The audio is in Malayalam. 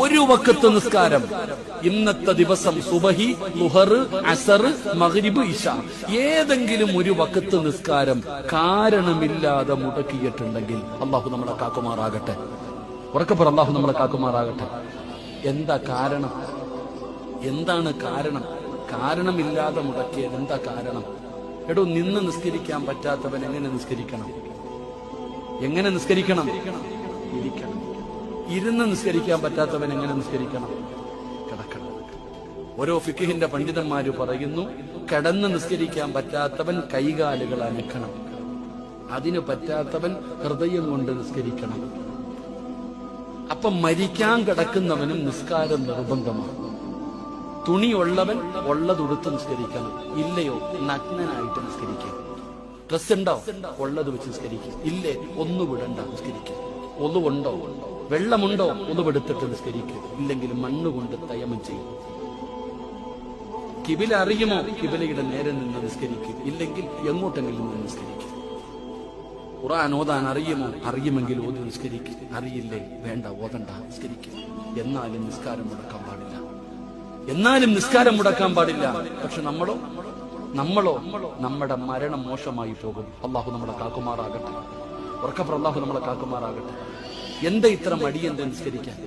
ഒരു വക്കത്ത് നിസ്കാരം. ഇന്നത്തെ ദിവസം സുബഹി ലുഹർ അസർ മഹരിബ് ഇഷ. ഏതെങ്കിലും ഒരു വക്കത്ത് നിസ്കാരം കാരണമില്ലാതെ മുടക്കിയിട്ടുണ്ടെങ്കിൽ അള്ളാഹു നമ്മളെ കാക്കുമാറാകട്ടെ. ഉറക്കപ്പുറം അള്ളാഹു നമ്മളെ കാക്കുമാറാകട്ടെ. എന്താ കാരണം? എന്താണ് കാരണം? കാരണമില്ലാതെ മുടക്കിയത് എന്താ കാരണം? എടോ നിന്ന് നിസ്കരിക്കാൻ പറ്റാത്തവൻ എങ്ങനെ നിസ്കരിക്കണം? എങ്ങനെ നിസ്കരിക്കണം? ഇരിക്കണം. ഇരുന്ന് നിസ്കരിക്കാൻ പറ്റാത്തവൻ എങ്ങനെ നിസ്കരിക്കണം? കിടക്കണം. ഓരോ ഫിഖിഹിന്റെ പണ്ഡിതന്മാര് പറയുന്നു കിടന്ന് നിസ്കരിക്കാൻ പറ്റാത്തവൻ കൈകാലുകൾ അനക്കണം. അതിന് പറ്റാത്തവൻ ഹൃദയം കൊണ്ട് നിസ്കരിക്കണം. അപ്പൊ മരിക്കാൻ കിടക്കുന്നവനും നിസ്കാരം നിർബന്ധമാണ്. തുണിയുള്ളവൻ ഉള്ളതുടുത്ത് നിസ്കരിക്കണം. ഇല്ലയോ നഗ്നനായിട്ട് നിസ്കരിക്കണം ഡ്രസ് ഉണ്ടോ? ഉള്ളത് വെച്ച് നിസ്കരിക്കും. ഇല്ലേ ഒന്നു വിടണ്ട നിസ്കരിക്കും. ഒന്നുണ്ടോ വെള്ളമുണ്ടോ ഒന്നുവെടുത്തിട്ട് നിസ്കരിക്കും ഇല്ലെങ്കിൽ മണ്ണുകൊണ്ട് തയമം ചെയ്യും. കിബില അറിയുമോ? കിബിലയുടെ നേരെ നിന്ന് നിസ്കരിക്കും. ഇല്ലെങ്കിൽ എങ്ങോട്ടെങ്കിലും നിന്ന് നിസ്കരിക്കും. ഖുറാൻ ഓതാൻ അറിയുമോ? അറിയുമെങ്കിൽ ഓതി നിസ്കരിക്കും. അറിയില്ലേ? വേണ്ട ഓതണ്ട നിസ്കരിക്കും. എന്നാലും നിസ്കാരം മുടക്കാൻ പാടില്ല. എന്നാലും നിസ്കാരം മുടക്കാൻ പാടില്ല. പക്ഷെ നമ്മളോ? നമ്മളോ? നമ്മുടെ മരണം മോശമായി പോകും. അള്ളാഹു നമ്മളെ കാക്കുമാറാകട്ടെ. ഉറക്കപ്പുറം അള്ളാഹു നമ്മളെ കാക്കുമാറാകട്ടെ. എന്താ ഇത്ര മടിയെന്ത് നിസ്കരിക്കാൻ